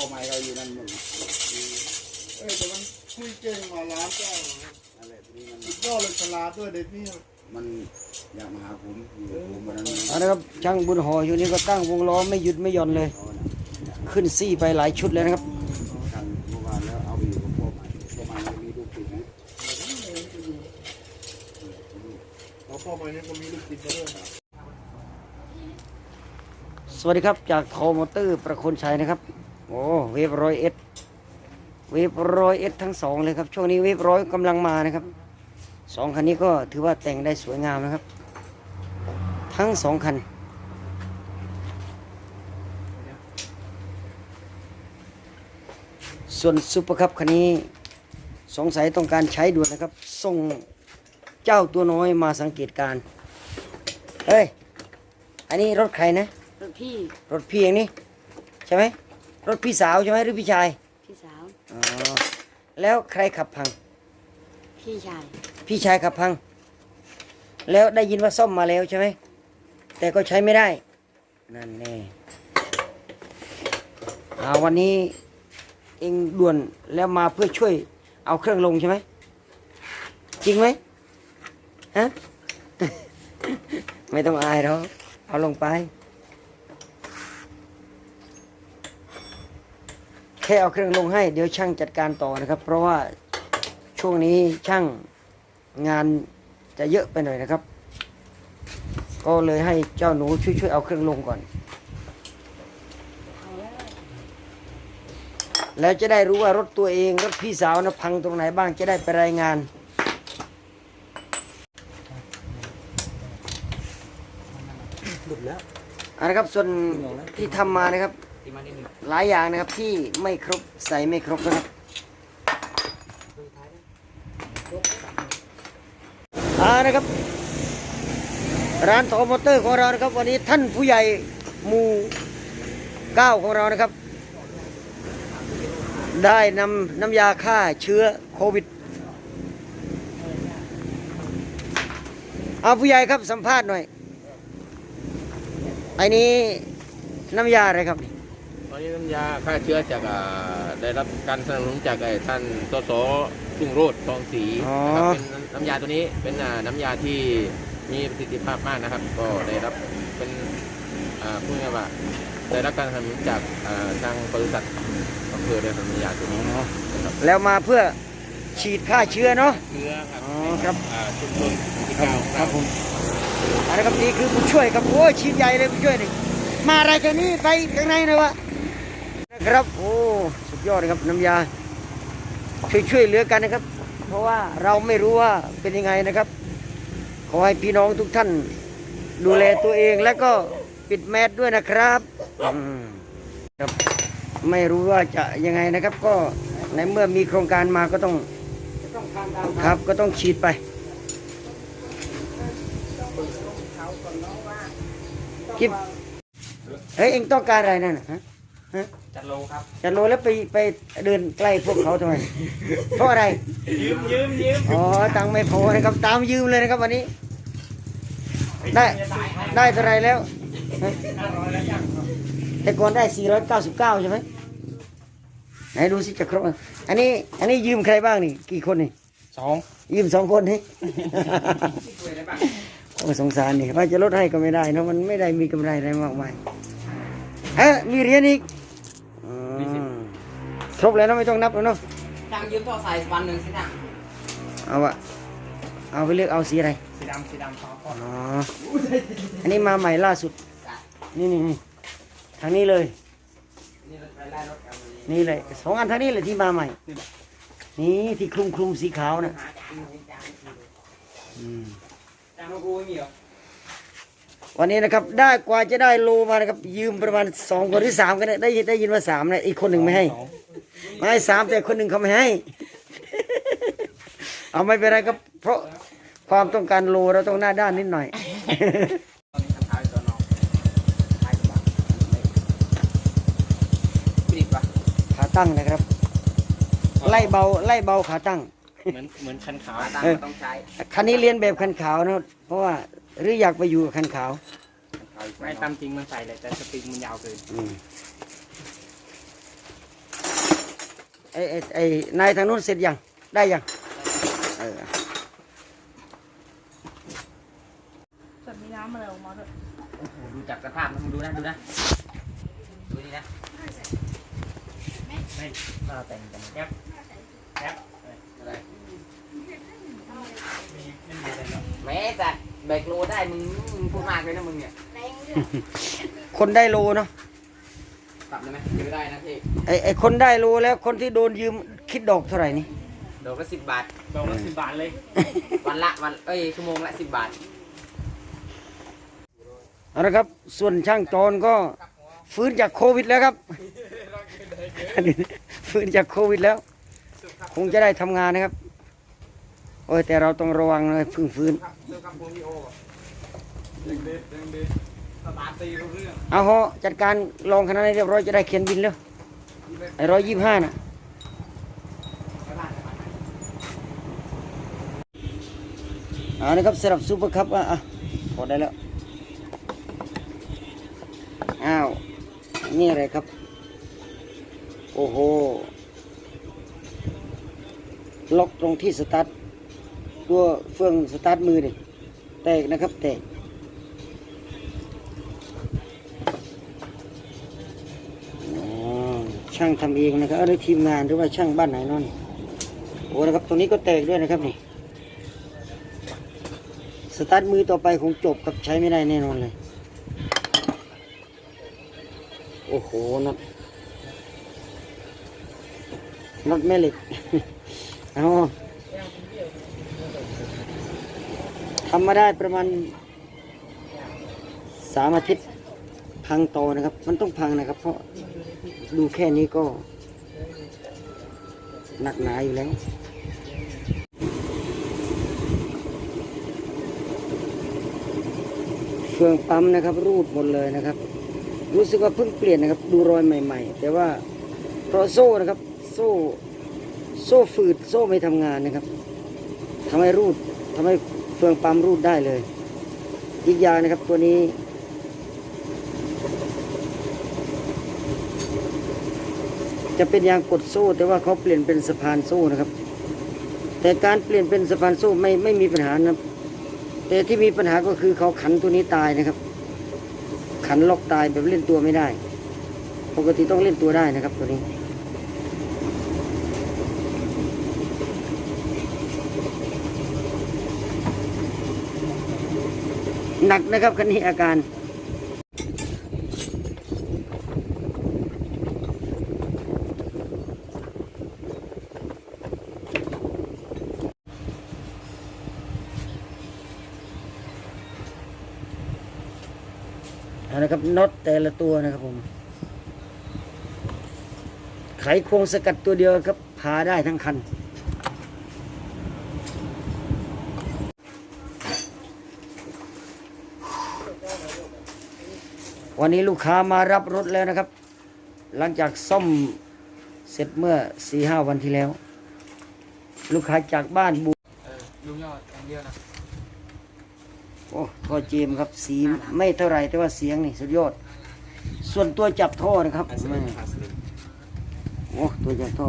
อไม้เราอยู่นั่นหมดเออแต่มันคุยเก่งมาล้านเจ้าอะไรพวกนี้มันสุดยอดเลยฉลาดด้วยเด็กนี่มันอยากมาหาผมอยู่กับผมวันนั้นมันเอาละครับช่างบุญหออยู่นี่ก็ตั้งวงล้อไม่หยุดไม่หย่อนเลย เอานะขึ้นซี่ไปหลายชุดเลยนะครับ ทางเมื่อวานแล้วเอาไปอยู่กับพ่อใหม่พ่อใหม่มันมีลูกติดนะเราพ่อมาเนี่ยก็มีลูกติดมาด้วยสวัสดีครับจากโคมอเตอร์ประคนชัยนะครับ โอ้เวฟร้อยเอสเวฟร้อยเอสทั้งสองเลยครับ ช่วงนี้เวฟร้อยกำลังมานะครับสองคันนี้ก็ถือว่าแต่งได้สวยงามนะครับ ทั้งสองคันส่วนซุปเปอร์คัพคันนี้สงสัยต้องการใช้ด่วนนะครับ ส่งเจ้าตัวน้อยมาสังเกตการณ์เฮ้ย อันนี้รถใครนะ รถพี่ รถพี่เองนี่ ใช่ไหม รถพี่สาวใช่ไหมหรือพี่ชายพี่สาวอ๋อแล้วใครขับพัง พี่ชายพี่ชายขับพัง แล้วได้ยินว่าซ่อมมาแล้วใช่ไหมแต่ก็ใช้ไม่ได้ นั่นแน่อาวันนี้เองด่วนแล้วมาเพื่อช่วยเอาเครื่องลงใช่ไหมจริงไหมฮะ ไม่ต้องอายหรอกเอาลงไป ค่เอาเครื่องลงให้เดี๋ยวช่างจัดการต่อนะครับ เพราะว่าช่วงนี้ช่างงานจะเยอะไปหน่อยนะครับ ก็เลยให้เจ้าหนูช่วยช่วยๆเอาเครื่องลงก่อน แล้วจะได้รู้ว่ารถตัวเองรถพี่สาวนะพังตรงไหนบ้างจะได้ไปรายงานหลุดแล้วอันนะครับส่วนที่ทำมานะครับ ตีมานิดนึงหลายอย่างนะครับที่ไม่ครบใส่ไม่ครบนะครับอานะครับ ร้านโทอมอเตอร์ของเรานะครับ วันนี้ท่านผู้ใหญ่หมู่เก้าของเรานะครับ ได้นำน้ำยาฆ่าเชื้อโควิดเอาผู้ใหญ่ครับสัมภาษณ์หน่อยไอ้นี้น้ำยาอะไรครับตอน นี้น้ำยาฆ่าเชื้อจากอ่าได้รับการสนับสนุนจากไอ้ท่านสสรุ่งโรจน์ทองศรีอ๋อ นะครับเป็นน้ำยาตัวนี้เป็นอ่าน้ำยาที่มีประสิทธิภาพมากนะครับ ก็ได้รับเป็นอ่าพูดง่ายๆว่าได้รับการสนับสนุนจากอ่าทางบริษัทอำเภอได้ทำน้ำยาตัวนี้นะครับแล้วมาเพื่อฉีดฆ่าเชื้อเนาะ เชื้อครับอ๋อครับ อ่าชุมชนที่เก้าครับผมอันนี้ครับนี่คือผู้ช่วยครับโอ้ยฉีดใหญ่เลยผู้ช่วยนี่มาอะไรกันนี่ไปข้างในหน่อยวะนะ ครับโอ้สุดยอดเลยครับน้ำยา ช่วยช่วยเหลือกันนะครับ เพราะว่าเราไม่รู้ว่าเป็นยังไงนะครับ ขอให้พี่น้องทุกท่าน ดูแลตัวเองแล้วก็ปิดแมสด้วยนะครับครับไม่รู้ว่าจะยังไงนะครับ ก็ในเมื่อมีโครงการมาก็ต้องครับก็ต้องฉีดไปกิบเฮ้ยเอ็งต้องการอะไรนั่นน่ะฮะฮะ จัดโลครับจะโลแล้วไปไปเดินใกล้พวกเขาทำไมเพราะอะไร ยืมยืมยืมอ๋อตังค์ไม่พอนะครับ ตามยืมเลยนะครับวันนี้ ได้ได้เท่าไหรแล้วฮะห้าร้อยแล้วยังแต่ก่อนได้ 499 ใช่ไหมไหนดูสิจะครบไหมอันนี้ อันนี้ยืมใครบ้างนี่ กี่คนนี่สองยืมสองคนนี่ช่วยได้บ้างโอ้สงสารนี่ว่าจะลดให้ก็ไม่ได้เนอะมันไม่ได้มีกำไรอะไรมากมายเฮ้ยมีเหรียญอีกอืม ครบแล้วเนอะไม่ต้องนับแล้วเนาะจังยืมต่อสายวันหนึ่งสิจังเอาอะเอาไปเลือกเอาสีอะไรสีดำสีดำขอก่อนอ๋ออันนี้มาใหม่ล่าสุด นี่นี่นี่ทางนี้เลยนี่ไปไล่รถกันนี่เลยสองอันทางนี้เลยที่มาใหม่ นี่ที่คลุมคลุมสีขาวนะหาจังจังอืม วันนี้นะครับได้กว่าจะได้โลมานะครับ ยืมประมาณสองคนหรือสามกันเนี่ยได้ยินได้ยินว่าสามนะอีกคนหนึ่งไม่ให้ไม่ให้สามแต่คนหนึ่งเขาไม่ให้ เอาไม่เป็นไรครับ เพราะความต้องการโลเราต้องหน้าด้านนิดหน่อยตอนนี้คันท้ายตัวน้องท้ายกระบะปิดปะขาตั้งนะครับ ไล่เบาไล่เบาขาตั้ง เหมือนเหมือนคันขาวขาตั้งก็ต้องใช้คันนี้เรียนแบบคันขาวนะเพราะว่า หรืออยากไปอยู่กับคันขาวไม่ตามจริงมันใส่เลยแต่สปริงมันยาวเกินอืไอ้ไอ้ไอ้นายทางนู้นเสร็จยังได้ยัง สัตว์เบรกโลได้มึงมึงพูดมากเลยนะมึงเนี่ยคนได้โลเนาะปรับได้ไหมยืได้นะพี่ไอ้ไอ้คนได้โลแล้วคนที่โดนยืมคิดดอกเท่าไหร่นี่ดอกละสิบบาทดอกละสิบบาทเลย วันละวันเอ้ยชั่วโมงละสิบบาทเอาละครับ ส่วนช่างจรก็ฟื้นจากโควิดแล้วครับ ฟื้นจากโควิดแล้ว คงจะได้ทำงานนะครับโอ้ยแต่เราต้องระวังเลยพึ่งฟื้นเจอกับโมวิโอยังเด็ดยังเด็ดสตาร์ทตีรู้เรื่องเอาเหอะจัดการลองคณะนี้เรียบร้อยจะได้เขียนบินแล้วไอ้ร้อยยี่ห้าน่ะเอานะครับสำหรับซูเปอร์คัพอะอะพอได้แล้วอ้าวนี่อะไรครับ โอ้โหล็อกตรงที่สตาร์ท ตัวเฟืองสตาร์ทมือนี่แตกนะครับแตกช่างทำเองนะครับหรือทีมงานหรือว่าช่างบ้านไหนเนอนโอ้นะครับตรงนี้ก็แตกด้วยนะครับนี่สตาร์ทมือต่อไปคงจบกับใช้ไม่ได้แน่นอนเลยโอ้โหน็อตน็อตแม่เหล็กเอา ทำมาได้ประมาณสามอาทิตย์พังโตนะครับ มันต้องพังนะครับ เพราะดูแค่นี้ก็ หนักหนาอยู่แล้วเฟืองปั๊มนะครับ รูดหมดเลยนะครับ รู้สึกว่าเพิ่งเปลี่ยนนะครับ ดูรอยใหม่ ๆ แต่ว่าเพราะโซ่นะครับ โซ่ โซ่ฝืดโซ่ไม่ทำงานนะครับทำให้รูดทำให้ เฟืองปั๊มรูดได้เลย อีกอย่างนะครับตัวนี้ จะเป็นยางกดโซ่ แต่ว่าเขาเปลี่ยนเป็นสะพานโซ่นะครับ แต่การเปลี่ยนเป็นสะพานโซ่ไม่ไม่มีปัญหานะครับ แต่ที่มีปัญหาก็คือเขาขันตัวนี้ตายนะครับ ขันล็อกตายแบบเล่นตัวไม่ได้ ปกติต้องเล่นตัวได้นะครับตัวนี้ หนักนะครับคันนี้อาการนะครับน็อตแต่ละตัวนะครับผมไขควงสกัดตัวเดียวครับพาได้ทั้งคัน วันนี้ลูกค้ามารับรถแล้วนะครับ หลังจากซ่อมเสร็จเมื่อสี่ห้าวันที่แล้ว ลูกค้าจากบ้านบูเออลุงยอดอย่างเดียวนะโอ้ท่อเจมส์ครับสีไม่เท่าไหรแต่ว่าเสียงนี่สุดยอด ส่วนตัวจับท่อนะครับแม่โอ้ตัวจับท่อ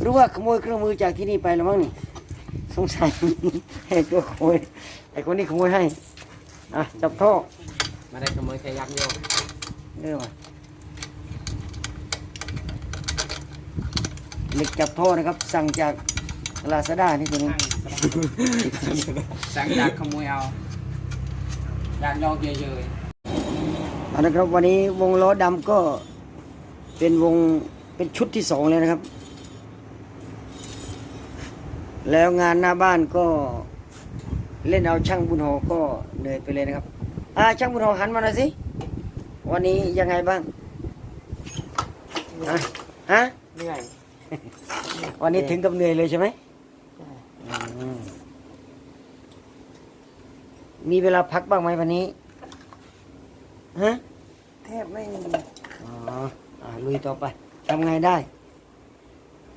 หรือว่าขโมยเครื่องมือจากที่นี่ไปแล้วมั้งนี่ สงสัยให้ตัวขโมยไอ้คนนี้ขโมยให้อะจับท่อ มาได้ขโมยแค่ยักษ์โยกเรื่องมาเหล็กจับท่อนะครับ สั่งจากลาซาด้านี่ตัวนี้สั่งจากขโมยเอายักษ์โยกเยอะเอาละครับวันนี้วงล้อดำก็เป็นวงเป็นชุดที่สองเลยนะครับ แล้วงานหน้าบ้านก็เล่นเอาช่างบุญโฮก็เหนื่อยไปเลยนะครับ อ่าช่างบุญโฮหันมาหน่อยสิ วันนี้ยังไงบ้างฮะฮะๆเหนื่อยวันนี้ถึงกับเหนื่อยเลยใช่ไหมอืมมีเวลาพักบ้างไหมวันนี้ ฮะ แทบไม่มีอ๋ออ่าลุยต่อไปทำไงได้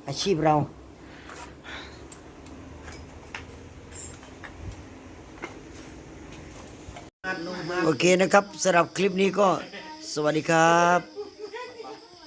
อาชีพเรา โอ เคนะครับสำหรับคลิปนี้ก็สวัสดีครับ